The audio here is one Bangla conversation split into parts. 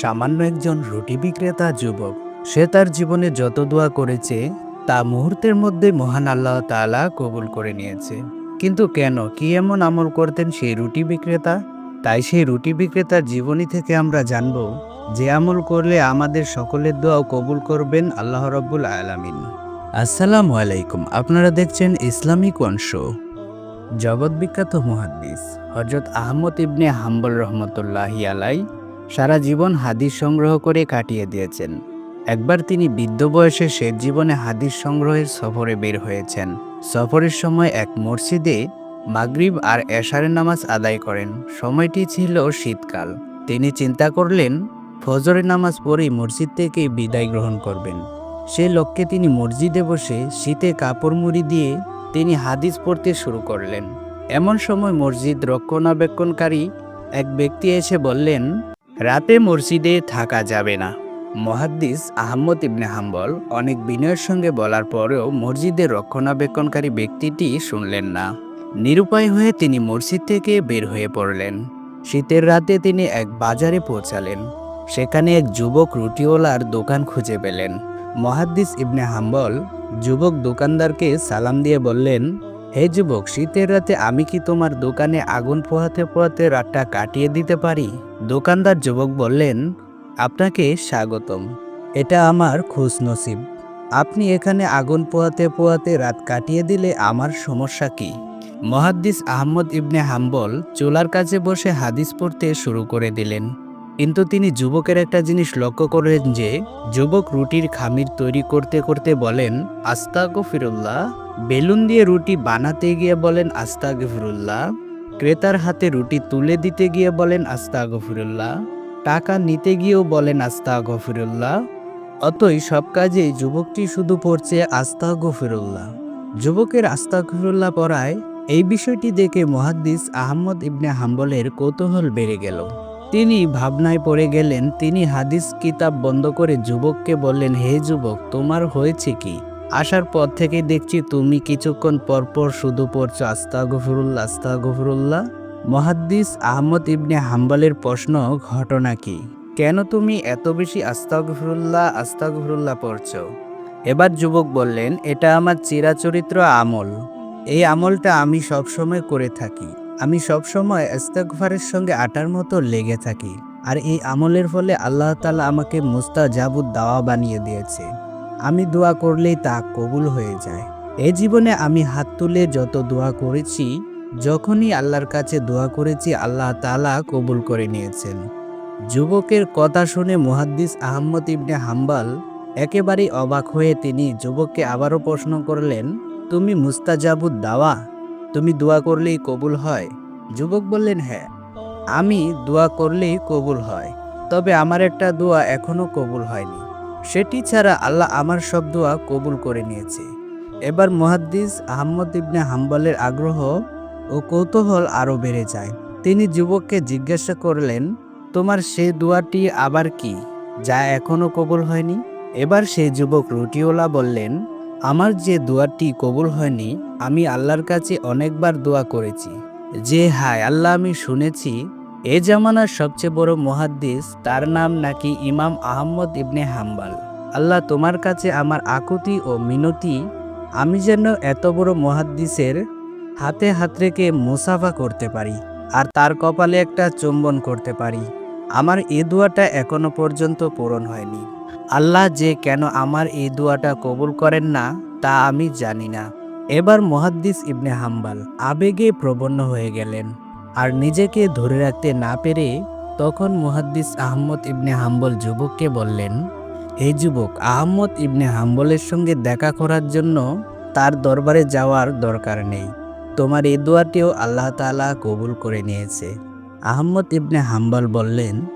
সামান্য একজন রুটি বিক্রেতা যুবক। সে তার জীবনে যত দোয়া করেছে, তা মুহূর্তের মধ্যে মহান আল্লাহ তাআলা কবুল করে নিয়েছে। কিন্তু কেন, কি এমন আমল করতেন সেই রুটি বিক্রেতা? তাই সেই রুটি বিক্রেতার জীবনী থেকে আমরা জানব যে আমল করলে আমাদের সকলের দোয়াও কবুল করবেন আল্লাহ রব্বুল আলামিন। আসসালামু আলাইকুম, আপনারা দেখছেন ইসলামিক অংশ জগৎ বিখ্যাত মুহাদ্দিস হজরত আহমদ ইবনে হাম্বল রহমতুল্লাহি আলাই সারা জীবন হাদিস সংগ্রহ করে কাটিয়ে দিয়েছেন। একবার তিনি বৃদ্ধ বয়সে শেষ জীবনে হাদিস সংগ্রহের সফরে বের হয়েছেন। সফরের সময় এক মসজিদে মাগরিব আর এশারের নামাজ আদায় করেন। সময়টি ছিল শীতকাল। তিনি চিন্তা করলেন, ফজরের নামাজ পরেই মসজিদ থেকে বিদায় গ্রহণ করবেন। সে লক্ষ্যে তিনি মসজিদে বসে শীতে কাপড় মুড়ি দিয়ে তিনি হাদিস পড়তে শুরু করলেন। এমন সময় মসজিদ রক্ষণাবেক্ষণকারী এক ব্যক্তি এসে বললেন রাতে মসজিদে থাকা যাবে না। মহাদ্দিস আহম্মদ ইবনে হাম্বল অনেক বিনয়ের সঙ্গে বলার পরেও মসজিদের রক্ষণাবেক্ষণকারী ব্যক্তিটি শুনলেন না। নিরুপায় হয়ে তিনি মসজিদ থেকে বের হয়ে পড়লেন। শীতের রাতে তিনি এক বাজারে পৌঁছালেন। সেখানে এক যুবক রুটিওয়ালার দোকান খুঁজে পেলেন। মহাদ্দিস ইবনে হাম্বল যুবক দোকানদারকে সালাম দিয়ে বললেন হে যুবক, শীতের রাতে আমি কি তোমার দোকানে আগুন পোহাতে পোহাতে রাতটা কাটিয়ে দিতে পারি? দোকানদার যুবক বললেন, আপনাকে স্বাগতম। এটা আমার খুশ নসিব আপনি এখানে আগুন পোহাতে পোহাতে রাত কাটিয়ে দিলে আমার সমস্যা কি? মহাদ্দিস আহমদ ইবনে হাম্বল চুলার কাছে বসে হাদিস পড়তে শুরু করে দিলেন। কিন্তু তিনি যুবকের একটা জিনিস লক্ষ্য করেন যে, যুবক রুটির খামির তৈরি করতে করতে বলেন আস্তাগো ফিরুল্লাহ বেলুন দিয়ে রুটি বানাতে গিয়ে বলেন আস্তাগো গফরুল্লাহ ক্রেতার হাতে রুটি তুলে দিতে গিয়ে বলেন আস্তাগো ফিরুল্লাহ টাকা নিতে গিয়েও বলেন আস্তা গফিরুল্লাহ অতই সব কাজেই যুবকটি শুধু পড়ছে আস্তা গফিরুল্লাহ যুবকের আস্তা গফিরুল্লাহ পড়ায় এই বিষয়টি দেখে মহাদ্দিস আহমদ ইবনে হাম্বলের কৌতূহল বেড়ে গেল। তিনি ভাবনায় পড়ে গেলেন, তিনি হাদিস কিতাব বন্ধ করে যুবককে বললেন, হে যুবক, তোমার হয়েছে কি? আসার পর থেকে দেখছি তুমি কিছুক্ষণ পরপর শুধু পড়ছো আস্তা গফিরুল্লাহ আস্তা গফরুল্লাহ মহাদ্দিস আহমদ ইবনে হাম্বালের প্রশ্ন, ঘটনা কি? কেন তুমি এত বেশি আস্তাগফিরুল্লাহ আস্তাগফিরুল্লাহ পড়ছ? এবার যুবক বললেন, এটা আমার চিরাচরিত্র আমল। এই আমলটা আমি সবসময় করে থাকি। আমি সবসময় ইস্তেগফারের সঙ্গে আটার মতো লেগে থাকি। আর এই আমলের ফলে আল্লাহ তালা আমাকে মুস্তা মুস্তাজাবুদ দাওয়া বানিয়ে দিয়েছে। আমি দোয়া করলেই তা কবুল হয়ে যায়। এই জীবনে আমি হাত তুলে যত দোয়া করেছি, যখনই আল্লাহর কাছে দোয়া করেছি, আল্লাহ তালা কবুল করে নিয়েছেন। যুবকের কথা শুনে মুহাদ্দিস আহম্মদ ইবনে হাম্বাল একেবারেই অবাক হয়ে তিনি যুবককে আবারও প্রশ্ন করলেন, তুমি মুস্তাজাবুদ দাওয়া? তুমি দোয়া করলেই কবুল হয়? যুবক বললেন হ্যাঁ আমি দোয়া করলেই কবুল হয়। তবে আমার একটা দোয়া এখনও কবুল হয়নি। সেটি ছাড়া আল্লাহ আমার সব দোয়া কবুল করে নিয়েছে। এবার মুহাদ্দিস আহম্মদ ইবনে হাম্বালের আগ্রহ ও কৌতূহল আরও বেড়ে যায়। তিনি যুবককে জিজ্ঞাসা করলেন, তোমার সে দোয়াটি আবার কি, যা এখনও কবুল হয়নি? এবার সেই যুবক রুটিওলা বললেন, আমার যে দোয়াটি কবুল হয়নি, আমি আল্লাহর কাছে অনেকবার দোয়া করেছি। যে হায়, আল্লাহ আমি শুনেছি এ জামানার সবচেয়ে বড় মহাদ্দিস, তার নাম নাকি ইমাম আহম্মদ ইবনে হাম্বাল। আল্লাহ তোমার কাছে আমার আকুতি ও মিনতি, আমি যেন এত বড় মহাদ্দিসের হাতে হাত রেখে মুসাফা করতে পারি, আর তার কপালে একটা চুম্বন করতে পারি। আমার এই দোয়াটা এখনও পর্যন্ত পূরণ হয়নি। আল্লাহ যে কেন আমার এই দোয়াটা কবুল করেন না, তা আমি জানি না। এবার মহাদ্দিস ইবনে হাম্বাল আবেগে প্রবন্ন হয়ে গেলেন। আর নিজেকে ধরে রাখতে না পেরে তখন মুহাদ্দিস আহমদ ইবনে হাম্বল যুবককে বললেন হে যুবক আহম্মদ ইবনে হাম্বলের সঙ্গে দেখা করার জন্য তার দরবারে যাওয়ার দরকার নেই। তোমার এই দোয়াটিও আল্লাহ তাআলা কবুল করে নিয়েছে। আহম্মদ ইবনে হাম্বল বললেন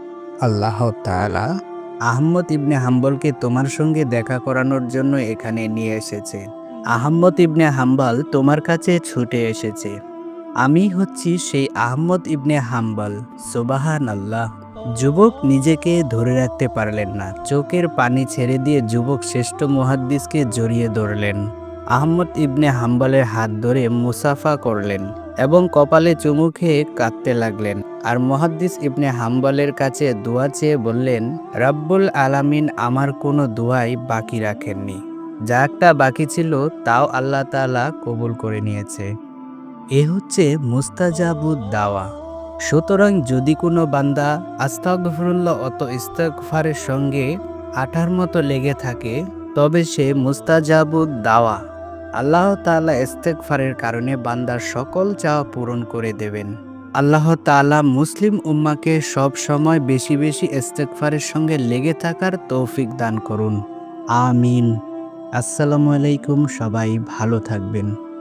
আল্লাহ তাআলা আহম্মদ ইবনে হাম্বলকে তোমার সঙ্গে দেখা করানোর জন্য এখানে নিয়ে এসেছে। আহমদ ইবনে হাম্বাল তোমার কাছে ছুটে এসেছে। আমি হচ্ছি সেই আহমদ ইবনে হাম্বল সুবাহান আল্লাহ যুবক নিজেকে ধরে রাখতে পারলেন না। চোখের পানি ছেড়ে দিয়ে যুবক শ্রেষ্ঠ মুহাদ্দিসকে জড়িয়ে ধরলেন। আহমদ ইবনে হাম্বলের হাত ধরে মুসাফা করলেন এবং কপালে চুমু খেয়ে কাঁদতে লাগলেন। আর মহাদ্দিস ইবনে হাম্বলের কাছে দোয়া চেয়ে বললেন, রাব্বুল আলামিন আমার কোনো দোয়াই বাকি রাখেননি। যা একটা বাকি ছিল তাও আল্লাহ তাআলা কবুল করে নিয়েছে। এ হচ্ছে মুস্তাজাবুদ দাওয়া সুতরাং যদি কোনো বান্দা আস্তাগফিরুল্লাহ অত ইস্তাকফারের সঙ্গে আঠার মতো লেগে থাকে, তবে সে মুস্তাজাবুদ দাওয়া আল্লাহ তাআলা ইস্তেগফারের কারণে বান্দার সকল চাওয়া পূরণ করে দেবেন। আল্লাহ তাআলা মুসলিম উম্মাকে সব সময় বেশি বেশি ইস্তেগফারের সঙ্গে লেগে থাকার তৌফিক দান করুন। আমিন। আসসালামু আলাইকুম, সবাই ভালো থাকবেন।